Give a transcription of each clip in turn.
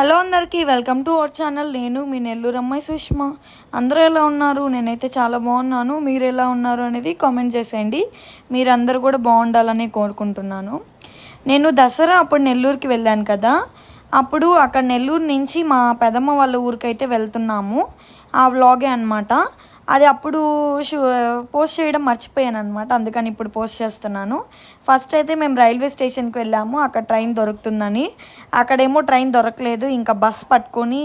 Hello అందరికీ welcome to our channel. నేను మీ నెల్లూరు అమ్మాయి సుష్మా. అందరూ ఎలా ఉన్నారు? నేనైతే చాలా బాగున్నాను. మీరు ఎలా ఉన్నారు అనేది కామెంట్ చేసేయండి. మీరందరూ కూడా బాగుండాలని కోరుకుంటున్నాను. నేను దసరా అప్పుడు నెల్లూరుకి వెళ్ళాను కదా. అప్పుడు అక్కడ నెల్లూరు నుంచి మా పెదమ్మ వాళ్ళ ఊరికైతే వెళ్తున్నాము. ఆ వ్లాగే అనమాట అది అప్పుడు షూ పోస్ట్ చేయడం మర్చిపోయాను అనమాట అందుకని ఇప్పుడు పోస్ట్ చేస్తున్నాను. ఫస్ట్ అయితే మేము రైల్వే స్టేషన్కి వెళ్ళాము. అక్కడ ట్రైన్ దొరుకుతుందని. అక్కడేమో ట్రైన్ దొరకలేదు. ఇంకా బస్ పట్టుకొని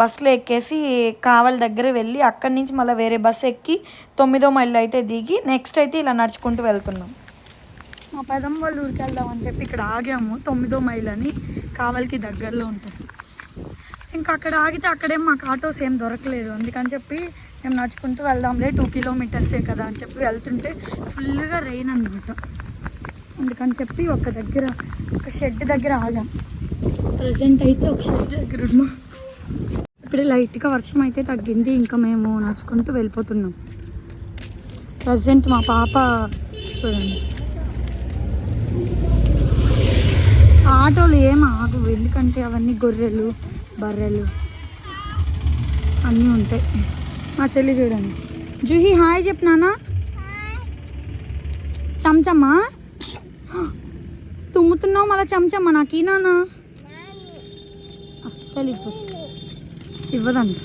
బస్సులో ఎక్కేసి కావలి దగ్గర వెళ్ళి అక్కడి నుంచి మళ్ళీ వేరే బస్ ఎక్కి తొమ్మిదో మైళ్ళు అయితే దిగి నెక్స్ట్ అయితే ఇలా నడుచుకుంటూ వెళ్తున్నాం. మా పెదమ్మ వాళ్ళ ఊరికి వెళ్దామని చెప్పి ఇక్కడ ఆగాము. తొమ్మిదో మైల్ అని కావలికి దగ్గరలో ఉంటుంది. ఇంకా అక్కడ ఆగితే అక్కడేం మాకు ఆటోస్ ఏం దొరకలేదు. అందుకని చెప్పి మేము నడుచుకుంటూ వెళ్దాంలే టూ కిలోమీటర్సే కదా అని చెప్పి వెళ్తుంటే ఫుల్గా రెయిన్ అనమాట అందుకని చెప్పి ఒక దగ్గర ఒక షెడ్ దగ్గర ఆగాం. ప్రజెంట్ అయితే ఒక షెడ్ దగ్గర ఉన్నాం. ఇప్పుడే లైట్గా వర్షం అయితే తగ్గింది ఇంకా మేము నడుచుకుంటూ వెళ్ళిపోతున్నాం. ప్రజెంట్ మా పాప చూడండి. ఆటోలు ఏం ఆగు ఎందుకంటే అవన్నీ గొర్రెలు బర్రెలు అన్నీ ఉంటాయి. మా చెల్లి చూడండి జూహి హాయ్ చెప్పినానా చంచమ్మా తుమ్ముతున్నావు మళ్ళీ చంచమ్మ నాకు ఈనానా అస్సలు ఇవ్వదు ఇవ్వదంట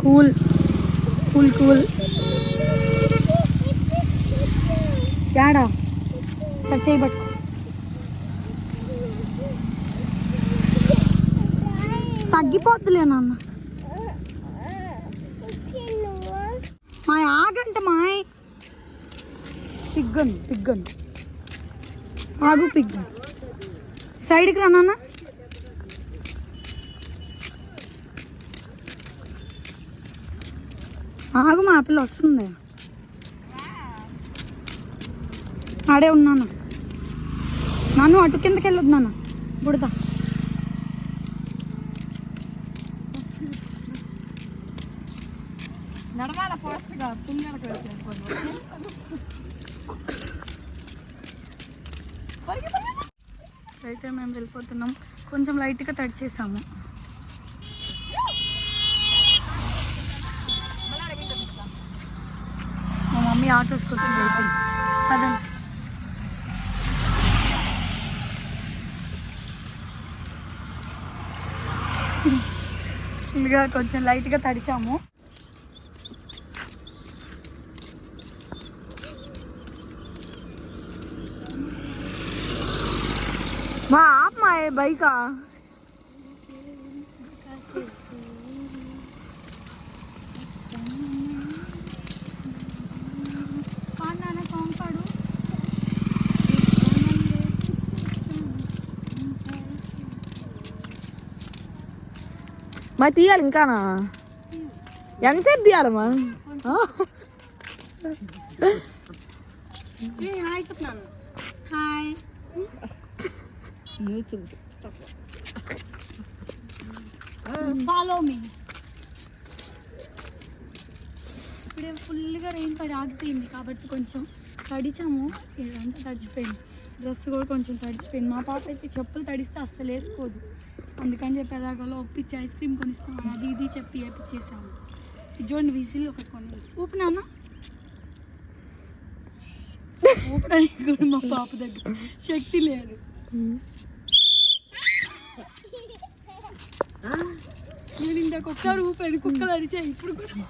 కూల్ కూల్ కూల్ యాడా సరి చేయబట్టుకో తగ్గిపోద్దులే నాన్న మా ఆగంట మాయ్. పిగ్గన్ పిగ్గన్ ఆగు పిగ్గు. సైడ్కి రా నాన్న. ఆగు మా పిల్ల వస్తుంది. ఆడే ఉన్నాను. నన్ను అటు కిందకి వెళ్ళొద్దు నాన్న. బుడతా. ఫాస్ట్గా పుంగలకు అయితే మేము వెళ్ళిపోతున్నాం. కొంచెం లైట్గా తడిచేసాము మా మమ్మీ ఆటోస్ కోసం వెయిటింగ్ పదండి. కొంచెం లైట్గా తడిచాము ఆప్ మా బైకా పాడు నాన్న సాంగ్ పాడు మా తీయాలి ఇంకానా ఎంతసేపు తీయాలమ్మా హాయ్ చెప్తున్నాను హాయ్ ఫాలో మీ ఇప్పుడే ఫుల్గా రెయిన్ పడి ఆగిపోయింది కాబట్టి కొంచెం తడిచాము. ఇదంతా తడిచిపోయింది. డ్రెస్ కూడా కొంచెం తడిచిపోయింది. మా పాప అయితే చెప్పులు తడిస్తే అస్సలు వేసుకోదు. అందుకని చెప్పి ఎలాగోలో ఒప్పించి ఐస్ క్రీమ్ కొనిస్తాం అది ఇది చెప్పి వేపించేసాము. చూడండి విజిల్ ఒకటి కొని ఊపు ఊపడానికి కూడా మా పాప దగ్గర. శక్తి లేదు. నేను ఇందాక ఒకసారి ఊపాను కుక్కలు అరిచాయి ఇప్పుడు కూడా.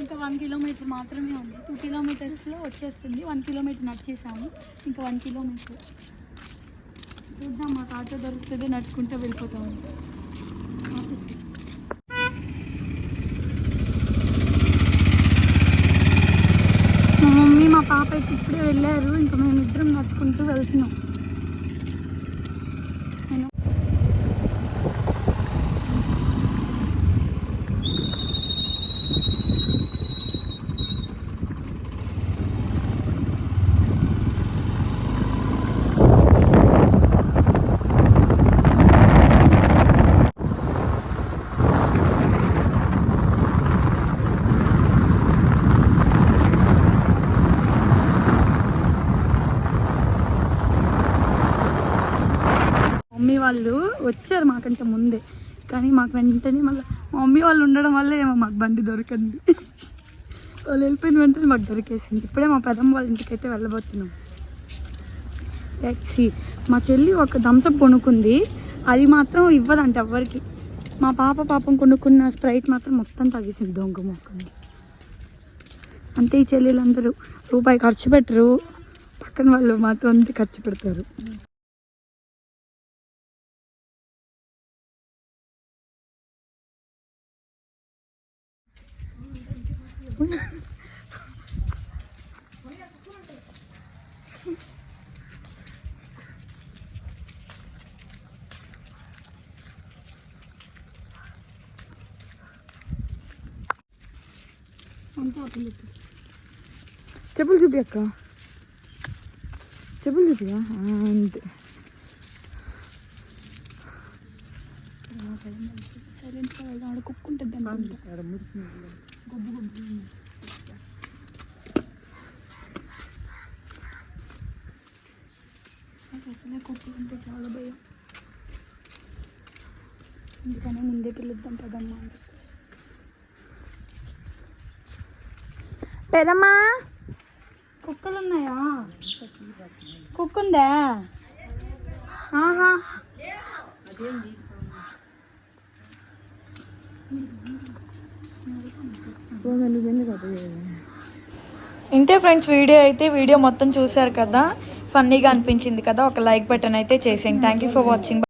ఇంకా వన్ కిలోమీటర్ మాత్రమే ఉంది. టూ కిలోమీటర్స్లో వచ్చేస్తుంది. వన్ కిలోమీటర్ నడిచేసాము. ఇంకా వన్ కిలోమీటర్. చూద్దాం మాకు ఆటో దొరుకుతుంది నడుచుకుంటూ వెళ్ళిపోతాము మా మమ్మీ మా పాప అయితే ఇప్పుడే వెళ్ళారు. ఇంకా మేమిద్దరం నడుచుకుంటూ వెళ్తున్నాం. మమ్మీ వాళ్ళు వచ్చారు మాకంటే ముందే. కానీ మాకు వెంటనే మళ్ళీ మా మమ్మీ వాళ్ళు ఉండడం వల్ల ఏమో మాకు బండి దొరకండి వాళ్ళు వెళ్ళిపోయిన వెంటనే మాకు దొరికేసింది. ఇప్పుడే మా పెదమ్మ వాళ్ళ ఇంటికి అయితే వెళ్ళబోతున్నాం. ట్యాక్సీ మా చెల్లి ఒక థమ్సప్ కొనుక్కుంది. అది మాత్రం ఇవ్వదంట ఎవ్వరికి. మా పాప పాపం కొనుక్కున్న స్ప్రైట్ మాత్రం మొత్తం తగ్గిసింది దొంగ మొక్కని. అంతే ఈ చెల్లెలందరూ రూపాయి ఖర్చు పెట్టరు. పక్కన వాళ్ళు మాత్రం అంతే ఖర్చు పెడతారు. అంతే ఆ పిల్లకి. చెప్పులు చూపి అక్క చెప్పులు చూపి అంతే సైలెంట్గా వెళ్దాం ఆడ కుక్కుంటుంది అనుకుంటా గొబ్బు గొబ్బు. నాకు అసలే కుక్కలు అంటే చాలా భయం. అందుకనే ముందే పిలుద్దాం పదమ్మా కుక్కలు ఉన్నాయా కుక్క ఉందా ఆహా. ఇంతే ఫ్రెండ్స్ వీడియో అయితే వీడియో మొత్తం చూశారు కదా? ఫన్నీగా అనిపించింది కదా? ఒక లైక్ బటన్ అయితే చేసేయండి. Thank you for watching